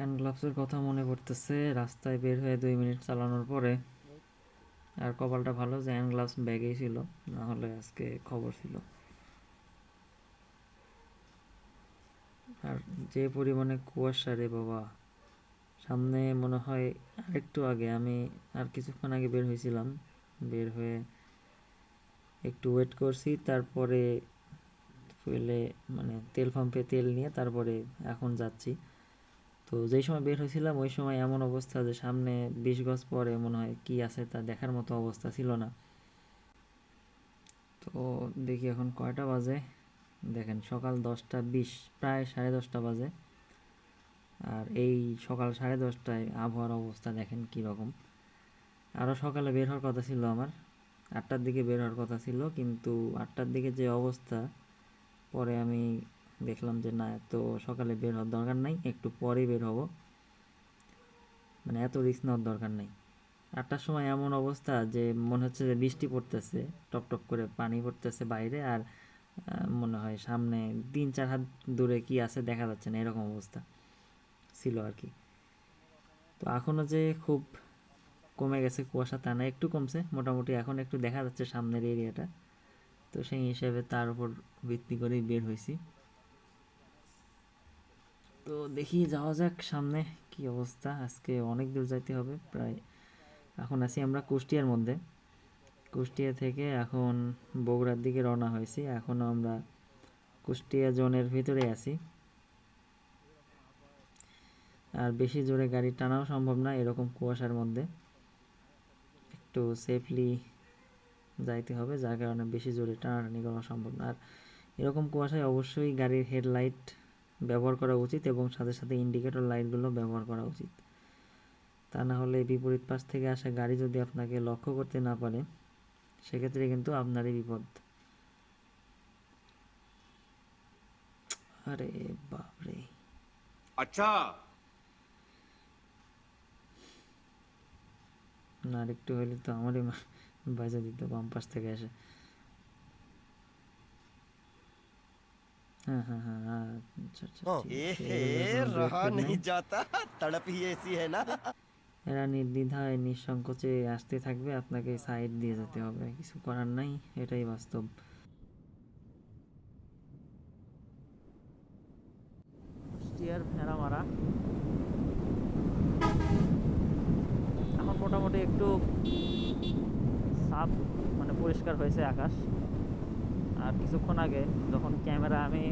Hand গ্লাভসের কথা মনে পড়তেছে। রাস্তায় বের হয়ে দুই মিনিট চালানোর পরে আর কপালটা ভালো যে হ্যান্ড গ্লাভস ব্যাগেই ছিল, না হলে আজকে খবর ছিল। আর যে পরিমাণে কুয়াশা রে বাবা, সামনে মনে হয় আরেকটু আগে আমি আর কিছুক্ষণ আগে বের হয়েছিলাম বের হয়ে একটু ওয়েট করছি, তারপরে ফুয়েলে মানে তেল পাম্পে তেল নিয়ে তারপরে এখন যাচ্ছি। তো যেই সময় বের হয়েছিলাম, ওই সময় এমন অবস্থা যে সামনে বিশ গজ পরে মনে হয় কি আছে তা দেখার মতো অবস্থা ছিল না। তো দেখি এখন কয়টা বাজে? দেখেন সকাল দশটা বিশ, প্রায় সাড়ে দশটা বাজে। আর এই সকাল সাড়ে দশটায় আবহাওয়ার অবস্থা দেখেন কী রকম। আরও সকালে বের হওয়ার কথা ছিল আমার, আটটার দিকে বের হওয়ার কথা ছিল, কিন্তু আটটার দিকে যে অবস্থা, পরে আমি দেখলাম যে না, এত সকালে বের হওয়ার দরকার নাই, একটু পরেই বের হব। মানে এত রিস্ক নেওয়ার দরকার নেই। আটটার সময় এমন অবস্থা যে মনে হচ্ছে যে বৃষ্টি পড়তেছে টপ টপ করে পানি পড়তেছে বাইরে আর মনে হয় সামনে তিন চার হাত দূরে কি আছে দেখা যাচ্ছে না, এরকম অবস্থা ছিল আর কি। তো এখনও যে খুব কমে গেছে কুয়াশা তা না, একটু কমছে, মোটামুটি এখন একটু দেখা যাচ্ছে সামনের এরিয়াটা তো সেই হিসেবে তার উপর ভিত্তি করেই বের হয়েছি। তো দেখি যাওয়া যাক সামনে কি অবস্থা। আজকে অনেক দূর যাইতে হবে, প্রায় এখন আছি আমরা কুষ্টিয়ার মধ্যে। কুষ্টিয়া থেকে এখন বগুড়ার দিকে রওনা হয়েছি এখনও আমরা কুষ্টিয়া জোনের ভিতরে আছি। আর বেশি জোরে গাড়ি টানাও সম্ভব না, এরকম কুয়াশার মধ্যে। একটু সেফলি যাইতে হবে, যার কারণে বেশি জোরে টানাটানি করা সম্ভব না। আর এরকম কুয়াশায় অবশ্যই গাড়ির হেডলাইট ব্যবহার করা উচিত এবং সাথে সাথে ইন্ডিকেটর লাইটগুলো ব্যবহার করা উচিত। তা না হলে বিপরীত পাশ থেকে আসা গাড়ি যদি আপনাকে লক্ষ্য করতে না পারে সেক্ষেত্রে কিন্তু আপনারই বিপদ। আরে বাপরে। আচ্ছা। না আরেকটু হলে তো আমারই বাজা দিত বাম পাশ থেকে আসে। হ্যাঁ হ্যাঁ হ্যাঁ হ্যাঁ, আচ্ছা আচ্ছা हाँ, ঠিক ए আছে, हे, এগুলো কোনো रहा ব্রেক ফেক नहीं নাই। जाता तड़प ही ऐसी है ना এরা নির্দ্বিধায় নিঃসংকোচে আসতে থাকবে আপনাকে সাইড দিয়ে যেতে হবে কিছু করার নাই এটাই বাস্তব কুষ্টিয়ার ভেড়ামারা এখন মোটামুটি একটু সাফ মানে পরিষ্কার হয়েছে আকাশ আর কিছুক্ষণ আগে যখন ক্যামেরা আমি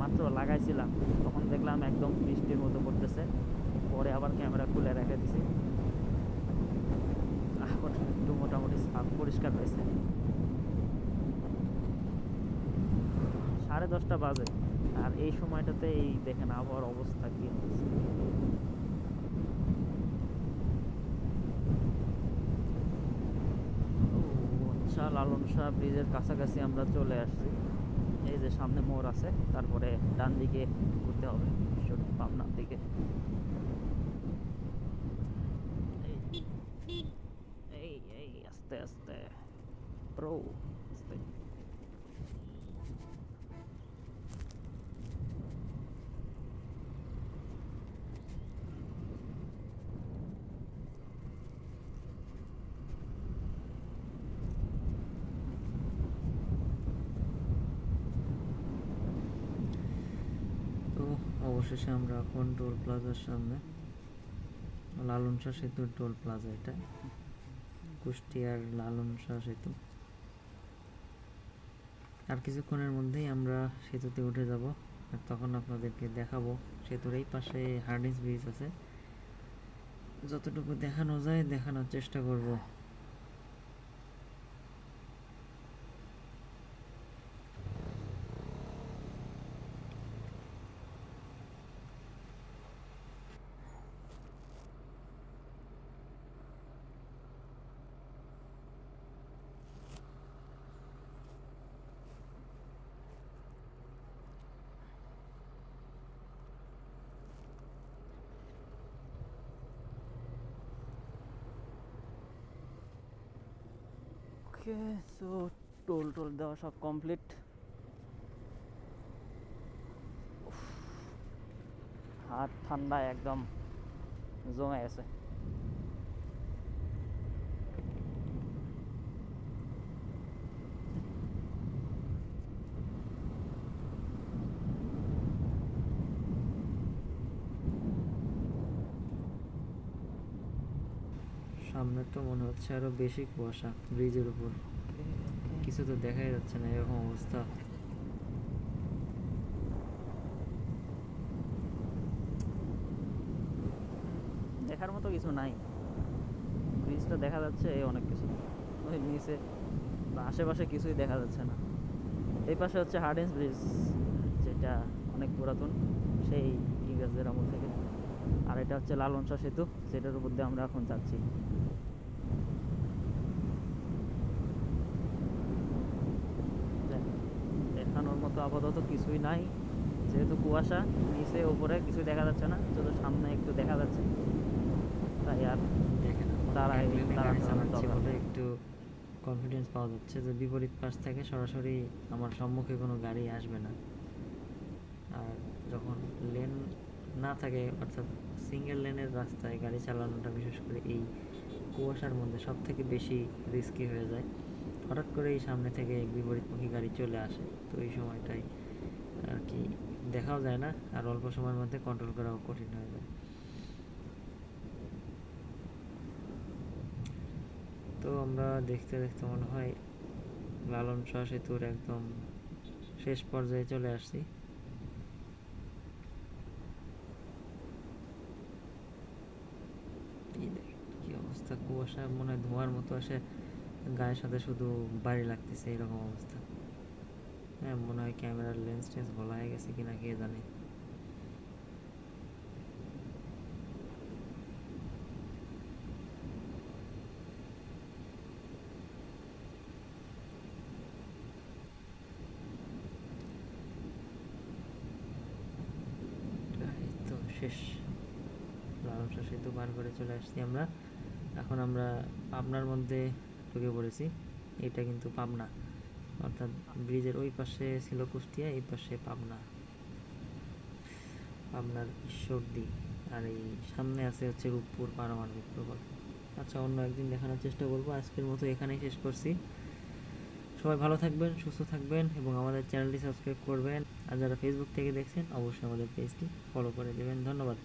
মাত্র লাগাইছিলাম, তখন দেখলাম একদম বৃষ্টির মতো পড়তেছে। পরে আবার ক্যামেরা খুলে রেখে দিছি। এখন একটু মোটামুটি সাফ পরিষ্কার হয়েছে। সাড়ে দশটা বাজে। আর এই সময়টাতে এই দেখেন আবহাওয়ার অবস্থা কি হচ্ছে আচ্ছা লালন শাহ ব্রিজের কাছাকাছি আমরা চলে আসছি। এই যে সামনে মোড় আছে, তারপরে ডান দিকে ঘুরতে হবে পাবনার দিকে। এই এই, আস্তে আস্তে। প্রো আস্তে তো অবশেষে আমরা এখন টোল প্লাজার সামনে? লালন শাহ সেতুর টোল প্লাজা এটা। কুষ্টিয়ার লালন শাহ সেতু। আর কিছুক্ষণের মধ্যেই আমরা সেতুতে উঠে যাব। আর তখন আপনাদেরকে দেখাবো, সেতুর এই পাশে হার্ডিস ব্রিজ আছে। যতটুকু দেখানো যায়, দেখানোর চেষ্টা করব। ওকে সো টোল টোল দেওয়া সব কমপ্লিট হাত ঠান্ডা একদম জমে গেছে। সামনে তো মনে হচ্ছে আরও বেশি কুয়াশা, ব্রিজের উপর। কিছু তো দেখাই যাচ্ছে না এরকম অবস্থা। দেখার মতো কিছু নাই। ব্রিজটা দেখা যাচ্ছে, এই অনেক কিছু। ওই নিচে আশেপাশে কিছুই দেখা যাচ্ছে না। এই পাশে হচ্ছে হার্ডেন্স ব্রিজ যেটা অনেক পুরাতন, সেই ইংরেজদের আমল থেকে। আর এটা হচ্ছে লালন শাহ সেতু, যেটার উপর দিয়ে আমরা এখন যাচ্ছি দেখ, দেখানোর মতো আপাতত কিছুই নাই। যেহেতু কুয়াশা নিচে উপরে কিছু দেখা যাচ্ছে না শুধু সামনে একটু দেখা যাচ্ছে। তাই আর দাঁড়ায়। একটু কনফিডেন্স পাওয়া যাচ্ছে যে বিপরীত পাশ থেকে সরাসরি আমার সম্মুখে কোনো গাড়ি আসবে না। আর যখন লেন না থাকে অর্থাৎ সিঙ্গেল লেনের রাস্তায় গাড়ি চালানোটা বিশেষ করে এই কুয়াশার মধ্যে সব থেকে বেশি রিস্কি হয়ে যায়। হঠাৎ করে এই সামনে থেকে বিপরীতমুখী গাড়ি চলে আসে। তো এই সময়টাই আর কি দেখাও যায় না, আর অল্প সময়ের মধ্যে কন্ট্রোল করাও কঠিন হয়ে যায়। তো আমরা দেখতে দেখতে মনে হয় লালন শাহ সেতুর একদম শেষ পর্যায়ে চলে আসছি। কি অবস্থা, কুয়াশা মনে হয় ধোঁয়ার মতো আসে। গায়ের সাথে শুধু বাড়ি লাগতেছে, এরকম অবস্থা। হ্যাঁ মনে হয় ক্যামেরার লেন্স টেন্স ভোলা হয়ে গেছে কিনা কে জানে। শেষ। লালন সেতু পার করে চলে আসছি আমরা। এখন আমরা পাবনার মধ্যে ঢুকে পড়েছি এটা কিন্তু পাবনা। অর্থাৎ ব্রিজের ওই পাশে ছিল কুষ্টিয়া, এই পাশে পাবনা। পাবনার ঈশ্বরদী। আর এই সামনে আছে হচ্ছে রূপপুর পারমাণবিক প্রকল্প। আচ্ছা অন্য একদিন দেখানোর চেষ্টা করব। আজকের মতো এখানেই শেষ করছি। সবাই ভালো থাকবেন, সুস্থ থাকবেন এবং আমাদের চ্যানেলটি সাবস্ক্রাইব করবেন। আর যারা ফেসবুক থেকে দেখছেন, অবশ্যই আমাদের পেজটি ফলো করে দেবেন। ধন্যবাদ।